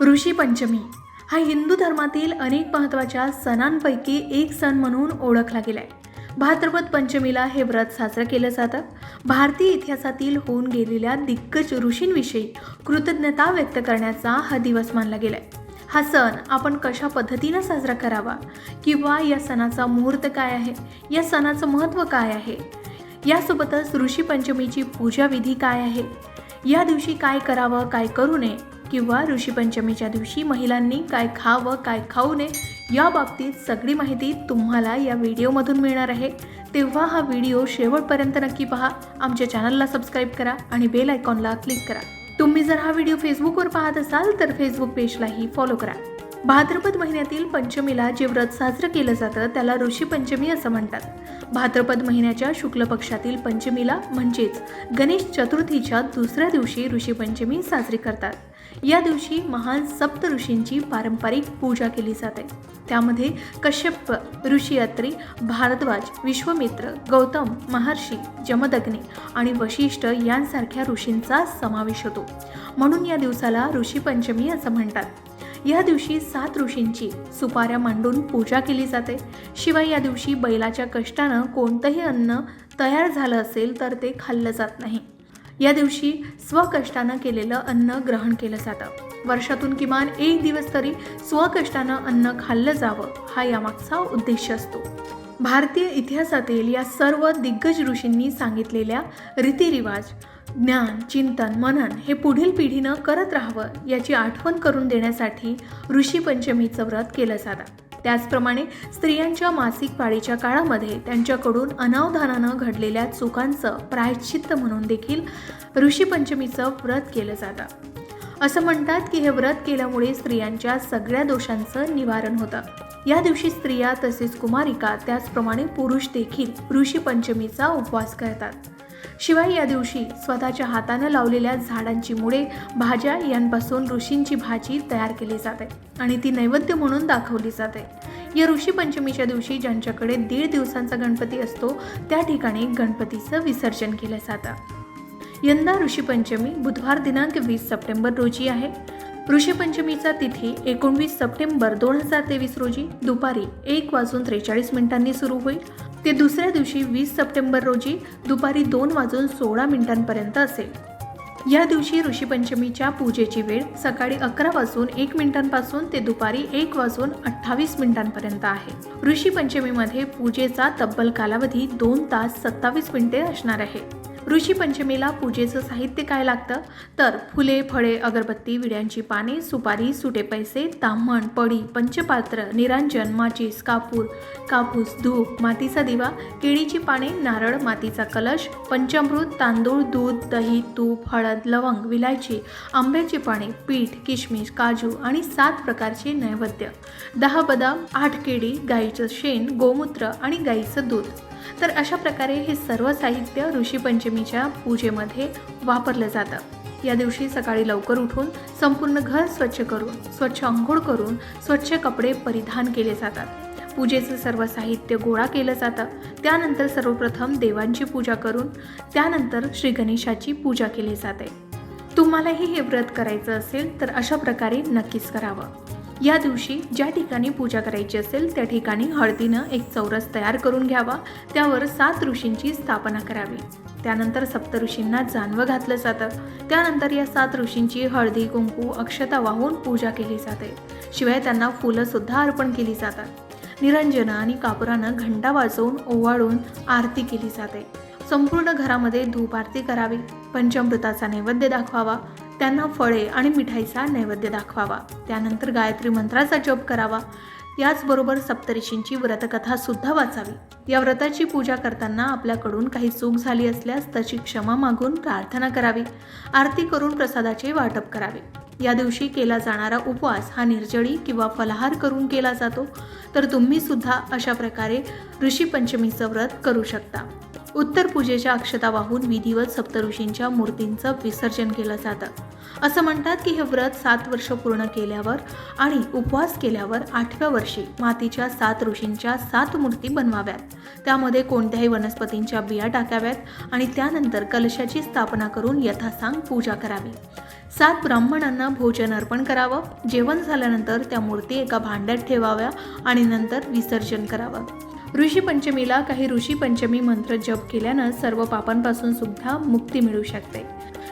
ऋषी पंचमी. हा हिंदू धर्मातील अनेक महत्त्वाच्या सणांपैकी एक सण म्हणून ओळखला गेलाय. भाद्रपद पंचमीला हे व्रत साजरं केलं जातं. भारतीय इतिहासातील होऊन गेलेल्या दिग्गज ऋषींविषयी कृतज्ञता व्यक्त करण्याचा हा दिवस मानला गेलाय. हा सण आपण कशा पद्धतीनं साजरा करावा? किंवा या सणाचा मुहूर्त काय आहे? या सणाचं महत्त्व काय आहे? यासोबतच ऋषी पंचमीची पूजा विधी काय आहे? या दिवशी काय करावं काय करू नये? किंवा ऋषीपंचमीच्या दिवशी महिलांनी काय खावं काय खाऊ नये या बाबतीत सगळी माहिती तुम्हाला या व्हिडिओमधून मिळणार आहे. तेव्हा हा व्हिडिओ शेवटपर्यंत नक्की पहा. आमच्या चॅनलला सबस्क्राईब करा आणि बेल आयकॉनला क्लिक करा. तुम्ही जर हा व्हिडिओ फेसबुकवर पाहत असाल तर फेसबुक पेजलाही फॉलो करा. भाद्रपद महिन्यातील पंचमीला जे व्रत साजरं केलं जातं त्याला ऋषी पंचमी असं म्हणतात. भाद्रपद महिन्याच्या शुक्ल पक्षातील पंचमीला म्हणजेच गणेश चतुर्थीच्या दुसऱ्या दिवशी ऋषी पंचमी साजरी करतात. या दिवशी महान सप्त ऋषींची पारंपरिक पूजा केली जाते. त्यामध्ये कश्यप ऋषीयात्री भारद्वाज विश्वमित्र गौतम महर्षी जमदग्नी आणि वशिष्ठ यांसारख्या ऋषींचा समावेश होतो. म्हणून या दिवसाला ऋषी पंचमी असं म्हणतात. या दिवशी सात ऋषींची सुपाऱ्या मांडून पूजा केली जाते. शिवाय या दिवशी बैलाच्या कष्टानं कोणतंही अन्न तयार झालं असेल तर ते खाल्लं जात नाही. या दिवशी स्वकष्टानं केलेलं अन्न ग्रहण केलं जातं. वर्षातून किमान एक दिवस तरी स्वकष्टानं अन्न खाल्लं जावं हा यामागचा उद्देश असतो. भारतीय इतिहासातील या सर्व दिग्गज ऋषींनी सांगितलेल्या रीतिरिवाज ज्ञान चिंतन मनन हे पुढील पिढीनं करत राहावं याची आठवण करून देण्यासाठी ऋषी पंचमीचं व्रत केलं जातं. त्याचप्रमाणे स्त्रियांच्या मासिक पाळीच्या काळामध्ये त्यांच्याकडून अनावधानानं घडलेल्या चुकांचं प्रायश्चित्त म्हणून देखील ऋषीपंचमीचं व्रत केलं जातं. असं म्हणतात की हे व्रत केल्यामुळे स्त्रियांच्या सगळ्या दोषांचं निवारण होतं. या दिवशी स्त्रिया तसेच कुमारिका त्याचप्रमाणे पुरुष देखील ऋषीपंचमीचा उपवास करतात. शिवाय या दिवशी स्वतःच्या हातानं लावलेल्या झाडांची मुळे भाज्या यांपासून ऋषींची भाजी तयार केली जाते आणि ती नैवेद्य म्हणून दाखवली जाते. या ऋषी पंचमीच्या दिवशी ज्यांच्याकडे दीड दिवसांचा गणपती असतो त्या ठिकाणी गणपतीचं विसर्जन केलं जातं. यंदा ऋषीपंचमी बुधवार दिनांक वीस सप्टेंबर रोजी आहे. ऋषीपंचमीचा तिथी एकोणवीस सप्टेंबर दोन हजार तेवीस रोजी दुपारी एक वाजून त्रेचाळीस मिनिटांनी सुरू होईल. ते दुसऱ्या दिवशी वीस सप्टेंबर रोजी दुपारी दोन वाजून सोळा मिनिटांपर्यंत असेल. या दिवशी ऋषीपंचमीच्या पूजेची वेळ सकाळी अकरा वाजून एक मिनिटांपासून ते दुपारी एक वाजून अठ्ठावीस मिनिटांपर्यंत आहे. ऋषीपंचमीमध्ये पूजेचा तब्बल कालावधी दोन तास सत्तावीस मिनिटे असणार आहे. ऋषीपंचमीला पूजेचं साहित्य काय लागतं? तर फुले फळे अगरबत्ती विड्यांची पाने सुपारी सुटे पैसे ताम्हण पडी पंचपात्र निरांजन माचीस कापूर कापूस धूप मातीचा दिवा केळीची पाने नारळ मातीचा कलश पंचामृत तांदूळ दूध दही तूप हळद लवंग विलायची आंब्याची पाने पीठ किशमिश काजू आणि सात प्रकारचे नैवेद्य. दहा बदाम आठ केळी गाईचं शेण गोमूत्र आणि गाईचं दूध. तर अशा प्रकारे हे सर्व साहित्य ऋषीपंचमीच्या पूजेमध्ये वापरलं जातं. या दिवशी सकाळी लवकर उठून संपूर्ण घर स्वच्छ करून स्वच्छ अंघोळ करून स्वच्छ कपडे परिधान केले जातात. पूजेचं सर्व साहित्य गोळा केलं जातं. त्यानंतर सर्वप्रथम देवांची पूजा करून त्यानंतर श्री गणेशाची पूजा केली जाते. तुम्हालाही हे व्रत करायचं असेल तर अशा प्रकारे नक्कीच करावं. या दिवशी ज्या ठिकाणी पूजा करायची असेल त्या ठिकाणी हळदीनं एक चौरस तयार करून घ्यावा. त्यावर सात ऋषींची स्थापना करावी. त्यानंतर सप्त ऋषींना जानवं घातलं जातं. त्यानंतर या सात ऋषींची हळदी कुंकू अक्षता वाहून पूजा केली जाते. शिवाय त्यांना फुलंसुद्धा अर्पण केली जातात. निरंजनं आणि कापुरानं घंटा वाजवून ओवाळून आरती केली जाते. संपूर्ण घरामध्ये धूप आरती करावी. पंचामृताचा नैवेद्य दाखवावा. त्यांना फळे आणि मिठाईचा नैवेद्य दाखवावा. त्यानंतर गायत्री मंत्राचा जप करावा. याचबरोबर सप्तऋषींची व्रतकथा सुद्धा वाचावी. या व्रताची पूजा करताना आपल्याकडून काही चूक झाली असल्यास त्याची क्षमा मागून प्रार्थना करावी. आरती करून प्रसादाचे वाटप करावे. या दिवशी केला जाणारा उपवास हा निर्जळी किंवा फलाहार करून केला जातो. तर तुम्ही सुद्धा अशा प्रकारे ऋषी पंचमीचं व्रत करू शकता. उत्तर पूजेच्या अक्षता वाहून विधिवत सप्तऋषींच्या मूर्तींचं विसर्जन केलं जातं. असं म्हणतात की हे व्रत सात वर्ष पूर्ण केल्यावर आणि उपवास केल्यावर आठव्या वर्षी मातीच्या सात ऋषींच्या सात मूर्ती बनवाव्यात. त्यामध्ये कोणत्याही वनस्पतींच्या बिया टाकाव्यात आणि त्यानंतर कलशाची स्थापना करून यथासांग पूजा करावी. सात ब्राह्मणांना भोजन अर्पण करावं जेवण झाल्यानंतर त्या मूर्ती एका भांड्यात ठेवाव्या आणि नंतर विसर्जन करावं. ऋषी पंचमीला काही ऋषी पंचमी मंत्र जप केल्यानं सर्व पापांपासून सुद्धा मुक्ती मिळू शकते.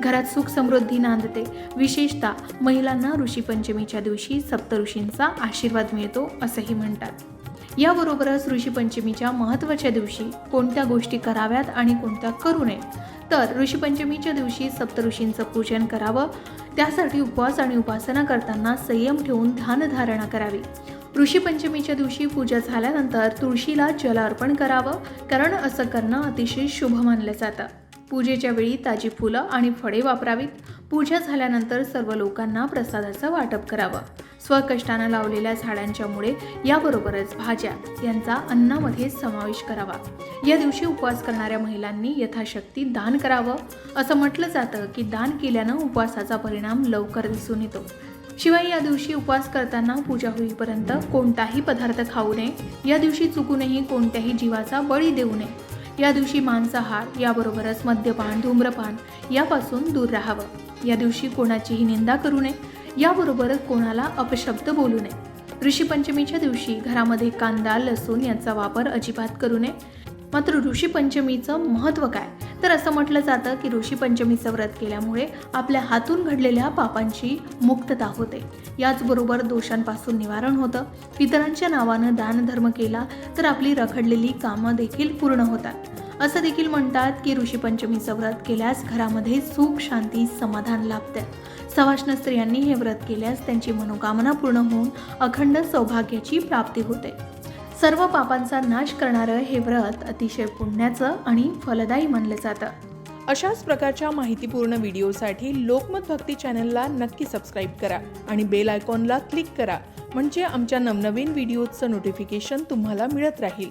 घरात सुख समृद्धी नांदते. विशेषतः महिलांना ऋषीपंचमीच्या दिवशी सप्तऋषींचा आशीर्वाद मिळतो असंही म्हणतात. याबरोबरच ऋषीपंचमीच्या महत्त्वाच्या दिवशी कोणत्या गोष्टी कराव्यात आणि कोणत्या करू नये तर ऋषीपंचमीच्या दिवशी सप्तऋषींचं पूजन करावं त्यासाठी उपवास आणि उपासना करताना संयम ठेवून ध्यानधारणा करावी. ऋषीपंचमीच्या दिवशी पूजा झाल्यानंतर तुळशीला जल अर्पण करावं कारण असं करणं अतिशय शुभ मानलं जातं. पूजेच्या वेळी ताजी फुलं आणि फळे वापरावीत. पूजा झाल्यानंतर सर्व लोकांना प्रसादाचं वाटप करावं. स्वकष्टानं लावलेल्या झाडांच्या मुळे याबरोबरच भाज्या यांचा अन्नामध्ये समावेश करावा. या दिवशी उपवास करणाऱ्या महिलांनी यथाशक्ती दान करावं. असं म्हटलं जातं की दान केल्यानं उपवासाचा परिणाम लवकर दिसून येतो. शिवाय या दिवशी उपवास करताना पूजा होईपर्यंत कोणताही पदार्थ खाऊ नये. या दिवशी चुकूनही कोणत्याही जीवाचा बळी देऊ नये. या दिवशी मांसाहार याबरोबरच मद्यपान धूम्रपान यापासून दूर राहावं. या दिवशी कोणाचीही निंदा करू नये. याबरोबरच कोणाला अपशब्द बोलू नये. ऋषीपंचमीच्या दिवशी घरामध्ये कांदा लसूण यांचा वापर अजिबात करू नये. मात्र ऋषीपंचमीचं महत्त्व काय? तर असं म्हटलं जातं की ऋषीपंचमीचं व्रत केल्यामुळे आपल्या हातून घडलेल्या पापांची मुक्तता होते. याचबरोबर दोषांपासून निवारण होतं. पितरांच्या नावानं दानधर्म केला तर आपली रखडलेली कामं देखील पूर्ण होतात. असं देखील म्हणतात की ऋषीपंचमीचं व्रत केल्यास घरामध्ये सुख शांती समाधान लाभते. सवाष्ण स्त्रियांनी हे व्रत केल्यास त्यांची मनोकामना पूर्ण होऊन अखंड सौभाग्याची प्राप्ती होते. सर्व पापांचा नाश करणारं हे व्रत अतिशय पुण्याचं आणि फलदायी मानलं जातं. अशाच प्रकारच्या माहितीपूर्ण व्हिडिओसाठी लोकमत भक्ती चॅनलला नक्की सबस्क्राईब करा आणि बेल आयकॉनला क्लिक करा म्हणजे आमच्या नवनवीन व्हिडिओचं नोटिफिकेशन तुम्हाला मिळत राहील.